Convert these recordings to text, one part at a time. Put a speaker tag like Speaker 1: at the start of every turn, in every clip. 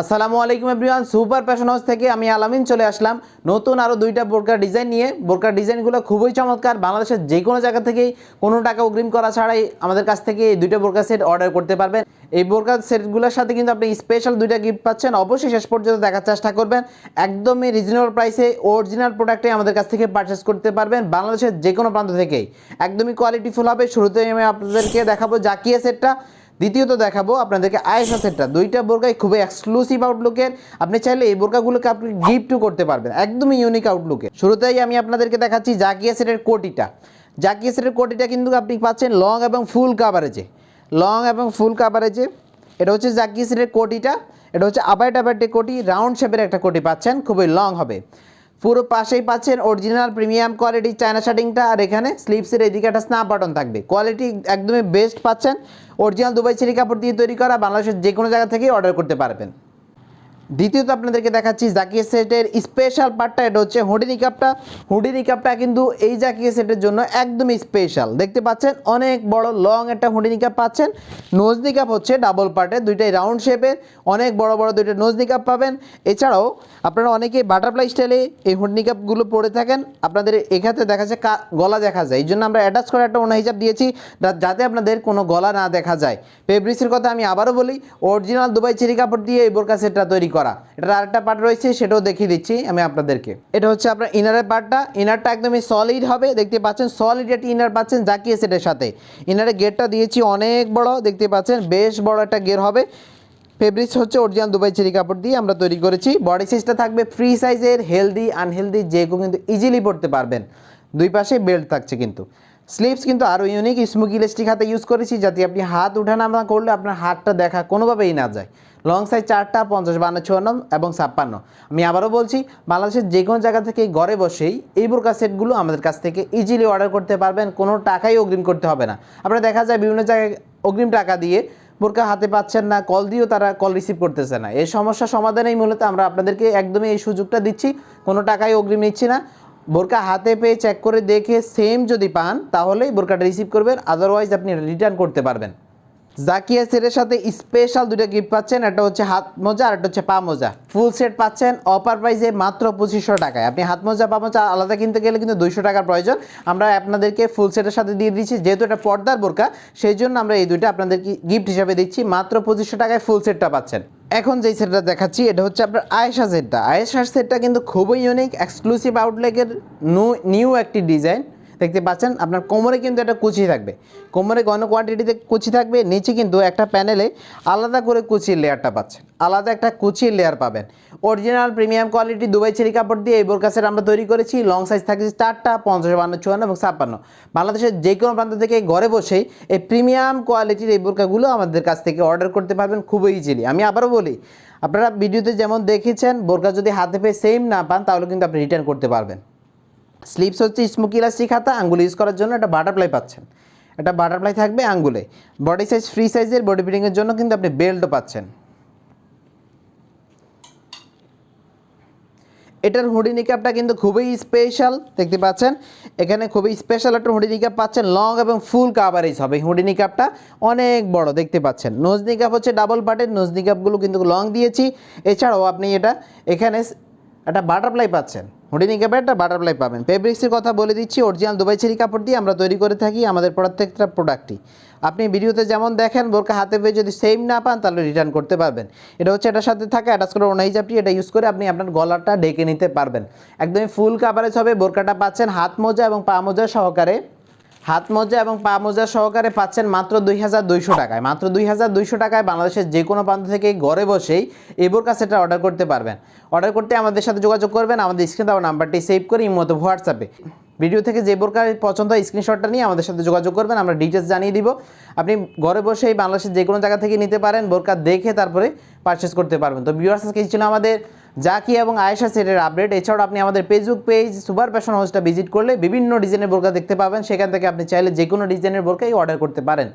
Speaker 1: আসসালামু আলাইকুম everyone, super fashion house থেকে আমি আলামিন চলে আসলাম নতুন আরও দুইটা বোরকার ডিজাইন নিয়ে। বোরকার ডিজাইনগুলো খুবই চমৎকার, বাংলাদেশের যে কোনো জায়গা থেকেই কোনো টাকা অগ্রিম করা ছাড়াই আমাদের কাছ থেকে এই দুইটা বোরকা সেট অর্ডার করতে পারবেন। এই বোরকা সেটগুলোর সাথে কিন্তু আপনি স্পেশাল দুইটা গিফট পাচ্ছেন, অবশ্যই শেষ পর্যন্ত দেখার চেষ্টা করবেন। একদমই রিজনেবল প্রাইসে অরিজিনাল প্রোডাক্টে আমাদের কাছ থেকে পারচেস করতে পারবেন বাংলাদেশের যে কোনো প্রান্ত থেকেই। একদমই কোয়ালিটিফুল হবে শুরুতেই আমি আপনাদেরকে দেখাবো জাকিয়া সেটটা। দ্বিতীয়ত দেখাবো আপনাদেরকে আয়েশা সেটটা। দুইটা বোরকাই খুবই এক্সক্লুসিভ আউটলুকের আপনি চাইলে এই বোরকাগুলোকে আপনি গিফটও করতে পারবেন, একদমই ইউনিক আউটলুকে শুরুতেই আমি আপনাদেরকে দেখাচ্ছি জাকিয়া সেটের কোটিটা। জাকিয়া সেটের কোটিটা কিন্তু আপনি পাচ্ছেন লং এবং ফুল কাভারেজে লং এবং ফুল কাভারেজে এটা হচ্ছে জাকিয়া সেটের কোটিটা। এটা হচ্ছে আবাইট আবাইটে কোটি রাউন্ড শেপের একটা কোটি পাচ্ছেন, খুবই লং হবে। পুরো পাশেই পাচ্ছেন অরিজিনাল প্রিমিয়াম কোয়ালিটি চায়না শার্টিংটা আর এখানে স্লিপসের এদিকে একটা স্ন্যাপ বাটন থাকবে। কোয়ালিটি একদমই বেস্ট পাচ্ছেন। অরিজিনাল দুবাই ছেড়ি কাপড় দিয়ে তৈরি করা, বাংলাদেশের যে কোনো জায়গা থেকেই অর্ডার করতে পারবেন। দ্বিতীয়ত আপনাদেরকে দেখাচ্ছি জাকিয়া সেটের স্পেশাল পার্টটা এটা হচ্ছে হুডি নিকাপটা হুডি নিকাপটা কিন্তু এই জাকিয়া সেটের জন্য একদমই স্পেশাল দেখতে পাচ্ছেন, অনেক বড় লং একটা হুডি নিকাপ পাচ্ছেন। নোজ নিকাপ হচ্ছে ডাবল পার্টের দুইটাই রাউন্ড শেপের অনেক বড় বড় দুইটা নোজ নিকাপ পাবেন। এছাড়াও আপনারা অনেকে বাটারফ্লাই স্টাইলে এই হুড নিকাপগুলো পরে থাকেন। আপনাদের এখানে দেখা যায় গলা দেখা যায়। এই জন্য আমরা অ্যাটাচ করে একটা ওনা হিসাব দিয়েছি যাতে আপনাদের কোনো গলা না দেখা যায়। ফেব্রিক্সের কথা আমি আবারও বলি অরিজিনাল দুবাই চেরি কাপড় দিয়ে এই বোরকা সেটটা তৈরি করা। এটার আরেকটা পার্ট রয়েছে, সেটাও দেখিয়ে দিচ্ছি আমি আপনাদেরকে। এটা হচ্ছে আপনার ইনারের পার্টটা ইনারটা একদমই সলিড হবে। দেখতে পাচ্ছেন সলিড একটি ইনার পাচ্ছেন জাকিয়ে সেটের সাথে। ইনারের গেটটা দিয়েছি অনেক বড়, দেখতে পাচ্ছেন বেশ বড় একটা গের হবে। ফেব্রিক্স হচ্ছে অরিজিনাল দুবাই চেরি কাপড় দিয়ে আমরা তৈরি করেছি। বডি সাইজটা থাকবে ফ্রি সাইজের হেলদি আনহেলদি যে কিন্তু ইজিলি পড়তে পারবেন। দুই পাশে বেল্ট থাকছে কিন্তু। স্লিপস কিন্তু আরও ইউনিক স্মুকি ইলাস্টিক হাতে ইউজ করেছি যাতে আপনি হাত উঠানামা করলে আপনার হাতটা দেখা কোনোভাবেই না যায়। লং সাইজ চারটা, পঞ্চাশ, বান্ন, চুয়ান্ন এবং ছাপ্পান্ন। আমি আবারও বলছি, বাংলাদেশের যে কোনো জায়গা থেকে ঘরে বসেই এই বোরকা সেটগুলো আমাদের কাছ থেকে ইজিলি অর্ডার করতে পারবেন, কোনো টাকাই অগ্রিম করতে হবে না। আপনারা দেখা যায় বিভিন্ন জায়গায় অগ্রিম টাকা দিয়ে বোরকা হাতে পাচ্ছেন না কল দিয়েও তারা কল রিসিভ করতেছে না। এই সমস্যা সমাধানেই মূলত আমরা আপনাদেরকে একদমই এই সুযোগটা দিচ্ছি, কোনো টাকাই অগ্রিম নিচ্ছি না। বোরকা হাতে পেয়ে চেক করে দেখে সেম যদি পান, তাহলেই বোরকাটা রিসিভ করবেন আদারওয়াইজ আপনি রিটার্ন করতে পারবেন। জাকিয়া সেটের সাথে স্পেশাল দুটো গিফট পাচ্ছেন। একটা হচ্ছে হাত মোজা আর একটা হচ্ছে পা মোজা। ফুল সেট পাচ্ছেন অফার প্রাইসে মাত্র পঁচিশশো টাকায়। আপনি হাত মোজা, পা মোজা আলাদা কিনতে গেলে কিন্তু দুইশো টাকার প্রয়োজন। আমরা আপনাদেরকে ফুল সেটের সাথে দিয়ে দিচ্ছি, যেহেতু এটা পর্দার বোরকা, সেই জন্য আমরা এই দুইটা আপনাদেরকে গিফট হিসাবে দিচ্ছি। মাত্র পঁচিশশো টাকায় ফুল সেটটা পাচ্ছেন। এখন যেই সেটটা দেখাচ্ছি, এটা হচ্ছে আপনার আয়েশা সেটটা আয়েশার সেটটা কিন্তু খুবই ইউনিক এক্সক্লুসিভ আউটলেকের নিউ একটি ডিজাইন দেখতে পাচ্ছেন, আপনার কোমরে কিন্তু একটা কুচি থাকবে। কোমরে ঘন কোয়ান্টিটিতে কুচি থাকবে, নিচে কিন্তু একটা প্যানেলে আলাদা করে কুচির লেয়ারটা পাচ্ছেন। আলাদা একটা কুচির লেয়ার পাবেন। Original premium quality Dubai cherry কাপড় দিয়ে এই বোরকাসের আমরা তৈরি করেছি। লং সাইজ থাকছে চারটা, পঞ্চাশ, বান্ন, চুয়ান্ন এবং ছাপ্পান্ন। বাংলাদেশের যে কোনো প্রান্ত থেকে ঘরে বসেই এই প্রিমিয়াম কোয়ালিটির এই বোরকাগুলো আমাদের কাছ থেকে অর্ডার করতে পারবেন। খুবই ইজিলি আমি আবারও বলি, আপনারা ভিডিওতে যেমন দেখেছেন, বোরকা যদি হাতে পেয়ে সেম না পান, তাহলে কিন্তু আপনি রিটার্ন করতে পারবেন। স্লিপস হচ্ছে স্মোকি ইলাস্টিক হাতা, আঙ্গুল ইউজ করার জন্য একটা বাটারফ্লাই পাচ্ছেন। একটা বাটারফ্লাই থাকবে আঙ্গুলে। বডি সাইজ ফ্রি সাইজের বডি ফিটিংয়ের জন্য কিন্তু আপনি বেল্টও পাচ্ছেন। এটার হুডি নিকাপটা কিন্তু খুবই স্পেশাল দেখতে পাচ্ছেন? এখানে খুবই স্পেশাল একটা হুডি নিকাপ পাচ্ছেন লং এবং ফুল কাভারেজ হবে। হুডি নিকাপটা অনেক বড়, দেখতে পাচ্ছেন? নোজ নিকাপ হচ্ছে ডাবল পার্টের নোজ নিকাপগুলো কিন্তু লং দিয়েছি। এছাড়াও আপনি এটা এখানে একটা বাটারফ্লাই পাচ্ছেন। হুডি নিকাপে একটা বাটারফ্লাই পাবেন। ফেব্রিক্সের কথা বলে দিচ্ছি অরিজিনাল দুবাই ছেড়ি কাপড় দিয়ে আমরা তৈরি করে থাকি আমাদের প্রত্যেকটা প্রোডাক্টই আপনি ভিডিওতে যেমন দেখেন বোরকা হাতে পেয়ে যদি সেম না পান, তাহলে রিটার্ন করতে পারবেন। এটা হচ্ছে এটার সাথে থাকা অ্যাটাচ করে ওনা হিসাবটি এটা ইউজ করে আপনি আপনার গলাটা ডেকে নিতে পারবেন। একদমই ফুল কাভারেজ হবে বোরকাটা পাচ্ছেন হাত মোজা এবং পা মোজা সহকারে। হাত মোজা এবং পা মোজা সহকারে পাচ্ছেন মাত্র দুই হাজার দুইশো টাকায়। মাত্র দুই হাজার দুইশো টাকায় বাংলাদেশের যে কোনো প্রান্ত থেকে ঘরে বসেই এবোর কাছে এটা অর্ডার করতে পারবেন। অর্ডার করতে আমাদের সাথে যোগাযোগ করবেন, আমাদের স্ক্রিনে দেওয়া নাম্বারটি সেভ করে ইমতো হোয়াটসঅ্যাপে। ভিডিও থেকে যে বোরকার পছন্দ হয় স্ক্রিনশটটা নিয়ে আমাদের সাথে যোগাযোগ করবেন, আমরা ডিটেলস জানিয়ে দিব। আপনি ঘরে বসেই বাংলাদেশের যে কোনো জায়গা থেকে নিতে পারেন, বোরকা দেখে তারপরে পারচেস করতে পারবেন। তো ভিউয়ার্স আজকে ছিল আমাদের জাকি এবং আয়েশা সেটের আপডেট। এছাড়াও আপনি আমাদের ফেসবুক পেজ সুপার ফ্যাশন হাউসটা ভিজিট করলে বিভিন্ন ডিজাইনের বোরকা দেখতে পাবেন। সেখান থেকে আপনি চাইলে যে কোনো ডিজাইনের বোরকাই অর্ডার করতে পারেন।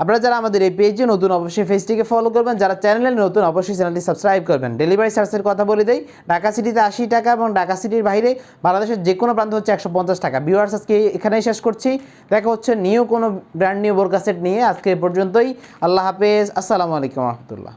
Speaker 1: আপনারা যারা আমাদের এই পেজে নতুন, অবশ্যই পেজটিকে ফলো করবেন। যারা চ্যানেলে নতুন, অবশ্যই চ্যানেলটি সাবস্ক্রাইব করবেন। ডেলিভারি চার্জের কথা বলে দেই, ঢাকা সিটিতে আশি টাকা এবং ঢাকা সিটির বাইরে বাংলাদেশের যে কোনো প্রান্ত হচ্ছে একশো পঞ্চাশ টাকা। ভিউয়ার্স আজকে এখানেই শেষ করছি। দেখা হচ্ছে নিউ কোনো ব্র্যান্ড নিউ বোরকা সেট নিয়ে। আজকে পর্যন্তই। আল্লাহ হাফেজ। আসসালামু আলাইকুম রহমতুল্লাহ।